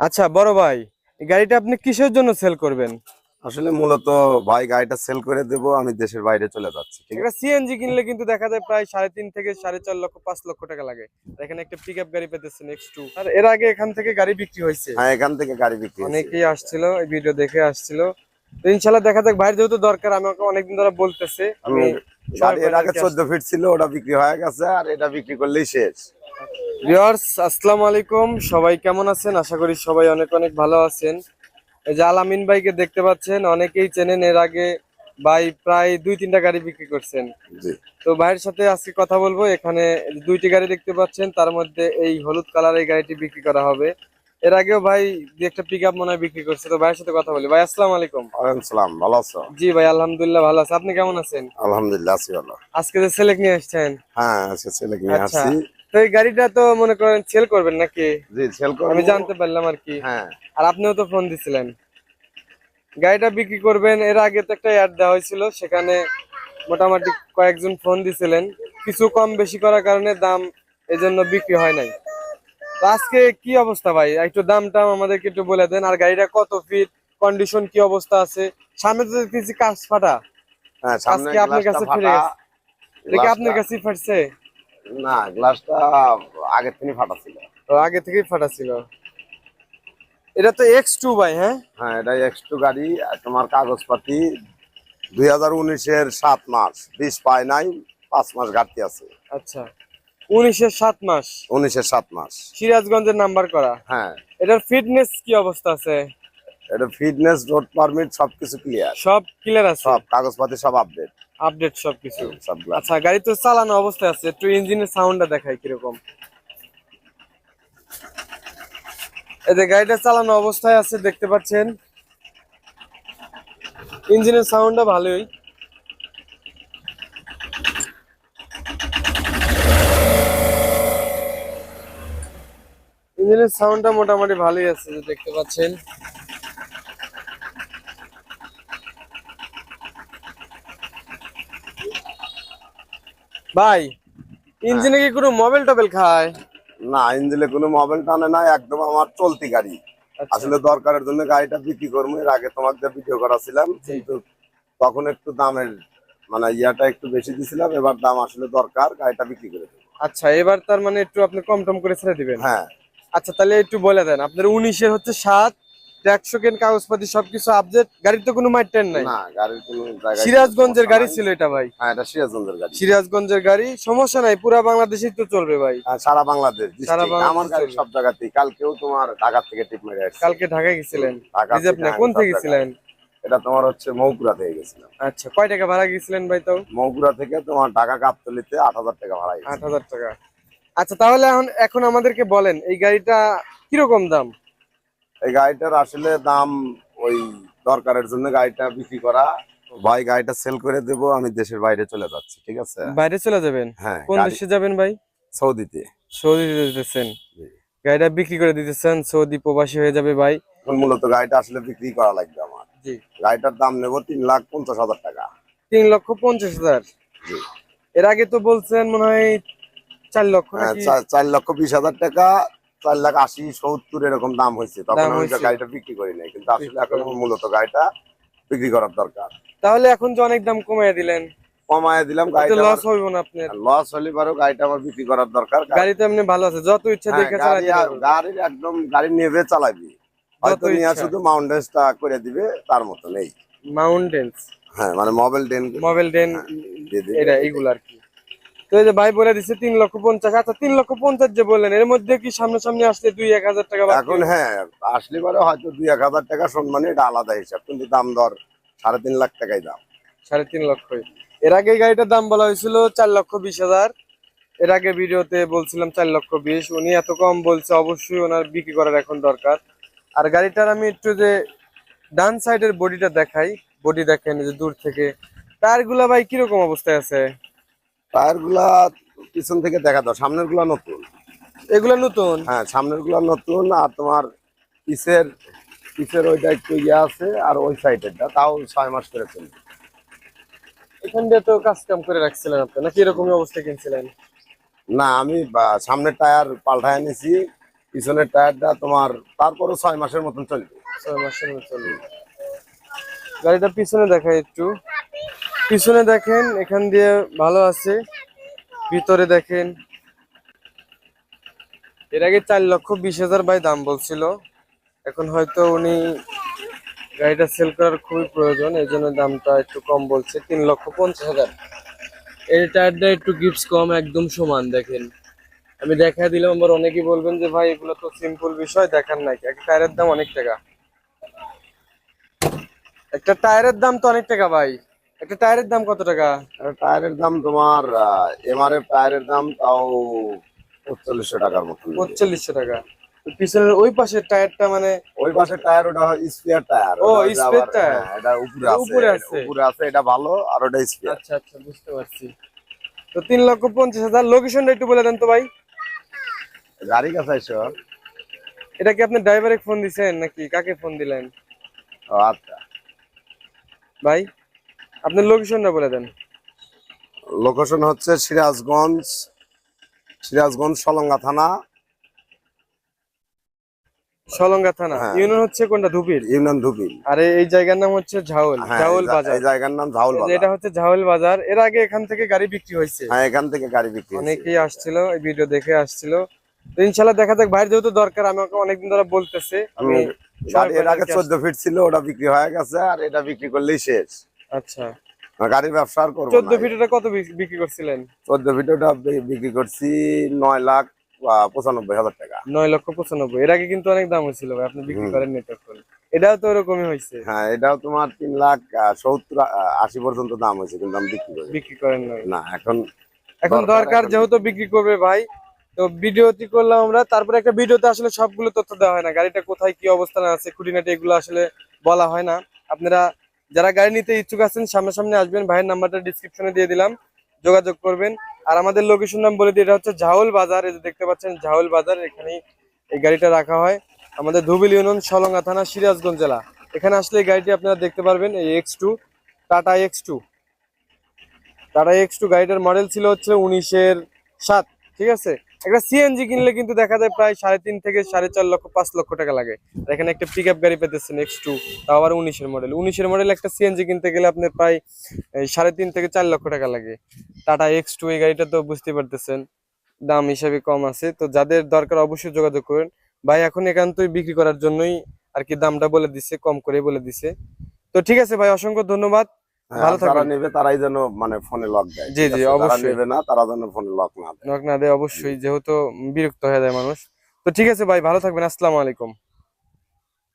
আচ্ছা বড় ভাই এই গাড়িটা আপনি কিসের জন্য সেল করবেন? আসলে মূলত ভাই গাড়িটা সেল করে দেব আমি দেশের বাইরে চলে যাচ্ছি ঠিক আছে? সিএনজি কিনলে কিন্তু দেখা যায় প্রায় সাড়ে তিন থেকে সাড়ে চার লক্ষ পাঁচ লক্ষ টাকা লাগে। আর এখানে একটা পিক গাড়ি পেতেছেন এক্স টু আর এর আগে এখান থেকে গাড়ি বিক্রি হয়েছে। হ্যাঁ এখান থেকে গাড়ি বিক্রি। অনেকেই আসছিল এই ভিডিও দেখে আসছিল। তো ইনশাল্লাহ দেখা যাক বাইরে যেহেতু দরকার আমাকে অনেকদিন ধরে বলতেছে আমি এর আগে চোদ্দ ফিট ছিল ওটা বিক্রি হয়ে গেছে আর এটা বিক্রি করলেই শেষ। ভিউয়ার্স আসসালামু আলাইকুম। সবাই কেমন আছেন? আশা করি সবাই অনেক অনেক ভালো আছেন। এই যে আলামিন ভাইকে দেখতে পাচ্ছেন অনেকেই চেনেন এর আগে ভাই প্রায় দুই তিনটা গাড়ি বিক্রি করছেন। তো ভাইয়ের সাথে আজকে কথা বলব। এখানে দুইটি গাড়ি দেখতে পাচ্ছেন তার মধ্যে এই হলুদ কালার এই গাড়িটি বিক্রি করা হবে। এর আগেও ভাই একটা পিক আপ মনে হয় বিক্রি করছে। তো ভাইয়ের সাথে কথা বলি। ভাই আসসালামু আলাইকুম। ওয়ালাইকুম সালাম। ভালো আছো? জি ভাই আলহামদুলিল্লাহ ভালো আছে। আপনি কেমন আছেন? আলহামদুলিল্লাহ আছি ভালো। আজকে যে সেলেক নিয়ে আসছেন? হ্যাঁ আজকে ছেলেকে নিয়ে আচ্ছা। আসছি। তো এই গাড়িটা তো মনে করেন সেল করবেন নাকি? জি সেল করব। আমি জানতে পারলাম আর কি। হ্যাঁ। আর আপনিও তো ফোন দিছিলেন। গাড়িটা বিক্রি করবেন এর আগে তো একটা অ্যাড দেওয়া হয়েছিল সেখানে মোটামুটি কয়েকজন ফোন দিছিলেন। কিছু কম বেশি করার কারণে দাম এজন্য বিক্রি হয় নাই। তো আজকে কি অবস্থা ভাই? একটু দামটা আমাদেরকে একটু বলে দেন। আর গাড়িটা কত ফিট কন্ডিশন কি অবস্থা আছে? সামনে তো দেখতেছি কাজ ফাটা। হ্যাঁ আজকে আপনার কাছে ফিরে গেছে। আপনার কাছেই ফাটছে? না গ্লাসটা আগে থেকে ফাটা ছিল। আগে থেকেই ফাটা ছিল। এটা তো এক্স টু ভাই হ্যাঁ? হ্যাঁ এটা এক্স টু গাড়ি তোমার কাগজপাতি। দুই হাজার উনিশের সাত মাস বিশ পায় নাই পাঁচ মাস ঘাটতি আছে। আচ্ছা। উনিশের সাত মাস? উনিশের সাত মাস। সিরাজগঞ্জের নাম্বার করা? হ্যাঁ। এটার ফিটনেস কি অবস্থা আছে? এটা ফিটনেস রোড পারমিট সবকিছু ক্লিয়ার সব ক্লিয়ার আছে? সব কাগজপাতি সব আপডেট আপডেট সবকিছু। আচ্ছা গাড়ি তো চালানো অবস্থায় আছে একটু ইঞ্জিনের সাউন্ডটা দেখাই কীরকম। এই যে গাড়িটা চালানো অবস্থায় আছে দেখতে পাচ্ছেন। ইঞ্জিনের সাউন্ডটা ভালোই। ইঞ্জিনের সাউন্ডটা মোটামুটি ভালোই আছে দেখতে পাচ্ছেন। ভাই ইঞ্জিনে কি কোনো মোবাইল টোবেল খায়? না ইঞ্জিনে কোনো মোবাইল টানে না একদম আমার চলতি গাড়ি। আচ্ছা। আসলে দরকারের জন্য গাড়িটা বিক্রি করব এর আগে তোমাকে ভিডিও করাছিলাম কিন্তু তখন একটু দামের মানে ইয়াটা একটু বেশি দিছিলাম এবার দাম আসলে দরকার গাড়িটা বিক্রি করে আচ্ছা এবার তার মানে একটু আপনি কম টম করে ছেড়ে দিবেন? হ্যাঁ। আচ্ছা তাহলে একটু বলে দেন আপনার উনিশের হচ্ছে সাত ট্যাক্স সেকেন্ড কাগজপাতি সবকিছু আপডেট গাড়ির তো কোনো মাইটেন নাই। না গাড়ির কোনো জায়গায় সিরাজগঞ্জের গাড়ি ছিল এটা ভাই। হ্যাঁ এটা সিরাজগঞ্জের গাড়ি। সিরাজগঞ্জের গাড়ি সমস্যা নাই পুরা বাংলাদেশেই তো চলবে ভাই। হ্যাঁ, সারা বাংলাদেশ সারা আমার গাড়ি সব জায়গাতেই। কালকেও তোমার ঢাকা থেকে টিপ মেরে আসছে। কালকে ঢাকায় গেছিলেন? রিজার্ভ না কোন সব থেকে গেছিলেন এটা তোমার হচ্ছে থেকে গেছিলাম। আচ্ছা কয় টাকা ভাড়া গেছিলেন ভাই থেকে তোমার ঢাকা আট হাজার টাকা ভাড়া আট হাজার টাকা। আচ্ছা তাহলে এখন এখন আমাদেরকে বলেন এই গাড়িটা কীরকম দাম? এই গাড়িটার আসলে দাম ওই দরকারের জন্য গাড়িটা বিক্রি করা। ভাই গাড়িটা সেল করে দেবো আমি দেশের বাইরে চলে যাচ্ছি ঠিক আছে? বাইরে চলে যাবেন? হ্যাঁ কোন দেশে যাবেন ভাই? সৌদিতে। সৌদি দিতেছেন গাড়িটা বিক্রি করে দিতেছেন সৌদি প্রবাসী হয়ে যাবে ভাই। মূলত গাড়িটা আসলে বিক্রি করা লাগবে আমার। জি। গাড়িটার দাম নেব তিন লাখ পঞ্চাশ হাজার টাকা। তিন লক্ষ পঞ্চাশ হাজার? জি। এর আগে তো বলছেন মনে হয় চার লক্ষ হ্যাঁ, চার লক্ষ বিশ হাজার টাকা চার লাখ আশি সত্তর এরকম দাম হয়েছে। তখন আমি গাড়িটা বিক্রি করি নাই কিন্তু আসলে এখন মূলত গাড়িটা বিক্রি করার দরকার। তাহলে এখন যে অনেক দাম কমায় দিলেন? কমায় দিলাম গাড়িটা লস হইব না আপনার। লস হলে পারো গাড়িটা আমার বিক্রি করার দরকার গাড়ি তো এমনি ভালো আছে যত ইচ্ছা হ্যাঁ, দেখে চালাতে পারবেন। একদম গাড়ি নেবে চালাবি। হয়তো নিয়ে। শুধু মাউন্টেন্সটা করে দিবে তার মতো নেই। মাউন্টেন্স হ্যাঁ মানে মোবাইল ডেন মোবাইল ডেন এটা এইগুলো আর কি। তো এই যে ভাই বলে দিচ্ছে তিন লক্ষ পঞ্চাশ। আচ্ছা তিন লক্ষ পঞ্চাশ যে বললেন এর মধ্যে কি সামনাসামনি আসলে দুই এক হাজার টাকা এখন হ্যাঁ আসলে পরে হয়তো দুই এক হাজার টাকা সম্মানে এটা আলাদা হিসাব। কিন্তু দাম দর সাড়ে তিন লাখ টাকাই দাম। সাড়ে তিন লক্ষই। এর আগে গাড়িটার দাম বলা হয়েছিল চার লক্ষ বিশ হাজার। এর আগে ভিডিওতে বলছিলাম চার লক্ষ বিশ। উনি এত কম বলছে অবশ্যই ওনার বিক্রি করার এখন দরকার। আর গাড়িটার আমি একটু যে ডান সাইডের বডিটা দেখাই। বডি দেখেন যে দূর থেকে। টায়ারগুলা ভাই কীরকম অবস্থায় আছে? টায়ারগুলা পিছন থেকে দেখা দাও সামনেরগুলা নতুন। এগুলা নতুন? হ্যাঁ সামনেরগুলা নতুন আর তোমার পিছের পিছের ওইটা একটু ইয়ে আছে আর ওই সাইডেরটা তাও ছয় মাস করে চলবে। এখান দিয়ে তো কাজ কাম করে রাখছিলেন আপনি নাকি এরকমই অবস্থা কিনছিলেন? না আমি সামনের টায়ার পাল্টায় এনেছি পিছনের টায়ারটা তোমার তারপরে ছয় মাসের মতন চলবে। ছয় মাসের মতো চলবে। গাড়িটা পিছনে দেখাই একটু। পিছনে দেখেন, এখান দিয়ে ভালো আছে। ভিতরে দেখেন। এর আগে চার লক্ষ বিশ হাজার বাই দাম বলছিল। এখন হয়তো উনি গাড়িটা সেল করার খুবই প্রয়োজন, এই জন্য দামটা একটু কম বলছে, তিন লক্ষ পঞ্চাশ হাজার। এই টায়ারটা একটু গিপস কম, একদম সমান, দেখেন। আমি দেখা দিলাম, আবার অনেকেই বলবেন যে, ভাই, এগুলো তো সিম্পল বিষয়, দেখার নাই। একটা টায়ারের দাম অনেক টাকা। একটা টায়ারের দাম তো অনেক টাকা, ভাই। একটা টায়ারের দাম কত টাকা? টায়ারের দাম তোমার এমআরএফ টায়ারের দাম তাও পঁচল্লিশশো টাকার মতন। পঁয়তাল্লিশশো টাকা। পিছনের ওই পাশের টায়ারটা মানে ওই পাশে টায়ার ওটা স্পেয়ার টায়ার। ও, spare tyre। এটা উপরে আছে উপরে আছে। উপরে আছে এটা ভালো আর ওটা স্পেয়ার আচ্ছা আচ্ছা বুঝতে পারছি। তো তিন লক্ষ পঞ্চাশ হাজার লোকেশনটা একটু বলে দেন তো ভাই। গাড়ি কাছে আইসো। এটা কি আপনি ড্রাইভারে ফোন দিছেন নাকি কাকে ফোন দিলেন? ও, আচ্ছা। ভাই? আপনার লোকেশনটা বলে দেন। লোকেশন হচ্ছে সিরাজগঞ্জ সিরাজগঞ্জ সলঙ্গা থানা। সলঙ্গা থানা। হ্যাঁ। ইউনিয়ন হচ্ছে কোনটা? ধুপির? ইউনিয়ন ধুপি আর এই- জায়গার নাম হচ্ছে ঝাউল হ্যাঁ ঝাউল বাজার। এই জায়গার নাম ঝাউল বাজার এটা হচ্ছে ঝাউল বাজার। এর আগে এখান থেকে গাড়ি বিক্রি হয়েছে। হ্যাঁ এখান থেকে গাড়ি বিক্রি অনেকেই আসছিল এই ভিডিও দেখে আসছিল। তো ইনশাল্লাহ দেখা যাক ভাইয়ের যেহেতু দরকার আমাকে অনেকদিন ধরে বলতেছে। আমি এর আগে সবাই চোদ্দ ফিট ছিল ওটা বিক্রি হয়ে গেছে আর এটা বিক্রি করলেই শেষ। আচ্ছা। গাড়ির ব্যবসা আর করব চোদ্দ না। ফিট কত বিক্রি করছিলেন? চোদ্দ ফিটটা বিক্রি করছি নয় লাখ পঁচানব্বই হাজার টাকা। নয় লক্ষ পঁচানব্বই। এর আগে কিন্তু অনেক দাম হয়েছিল ভাই আপনি বিক্রি করেন নি তখন এটাও তো ওরকমই হয়েছে। হ্যাঁ এটাও তোমার তিন লাখ সত্তর আশি পর্যন্ত দাম হয়েছে কিন্তু আমি বিক্রি করি বিক্রি করেন না এখন এখন দরকার দরকার যেহেতু বিক্রি করবে ভাই তো ভিডিওটি করলাম আমরা। তারপরে একটা ভিডিওতে আসলে সবগুলো তথ্য দেওয়া হয় না। গাড়িটা কোথায় কি অবস্থানে আছে খুঁটিনাটি এগুলো আসলে বলা হয় না। আপনারা যারা গাড়ি নিতে ইচ্ছুক আছেন, সামনাসামনি আসবেন। ভাইয়ের নাম্বারটা ডিসক্রিপশনে দিয়ে দিলাম। যোগাযোগ করবেন। আর আমাদের লোকেশন নাম বলে দিই, এটা হচ্ছে ঝাউল বাজার। এই যে দেখতে পাচ্ছেন, ঝাউল বাজার, এখানেই এই গাড়িটা রাখা হয়। আমাদের ধুবিল ইউনিয়ন, সলঙ্গা থানা, সিরাজগঞ্জ জেলা। এখানে আসলে এই গাড়িটি আপনারা দেখতে পারবেন, এই X two Tata X two Tata X two গাড়িটার মডেল ছিল হচ্ছে উনিশের সাত, ঠিক আছে? একটা সিএনজি কিনলে কিন্তু দেখা যায় প্রায় সাড়ে তিন থেকে সাড়ে চার লক্ষ, পাঁচ লক্ষ টাকা লাগে। আর এখানে একটা পিক গাড়ি পেতেছেন এক্স টু তাও আবার উনিশের মডেল উনিশের মডেল একটা সিএনজি কিনতে গেলে আপনার প্রায় সাড়ে তিন থেকে চার লক্ষ টাকা লাগে। টাটা এক্স টু এই গাড়িটা তো বুঝতে পারতেছেন, দাম হিসাবে কম আছে। তো যাদের দরকার অবশ্যই যোগাযোগ করেন। ভাই, এখন একান্তই বিক্রি করার জন্যই আর কি দামটা বলে দিছে, কম করে বলে দিছে। তো ঠিক আছে ভাই, অসংখ্য ধন্যবাদ। যারা। নেবে তারাই যেন মানে ফোনে লক দেয় জি, জি, অবশ্যই। নেবে না তারা যেন ফোনে লক না দেয় না দেয় অবশ্যই যেহেতু বিরক্ত হয়ে যায় মানুষ তো ঠিক আছে ভাই ভালো থাকবেন আসসালামু আলাইকুম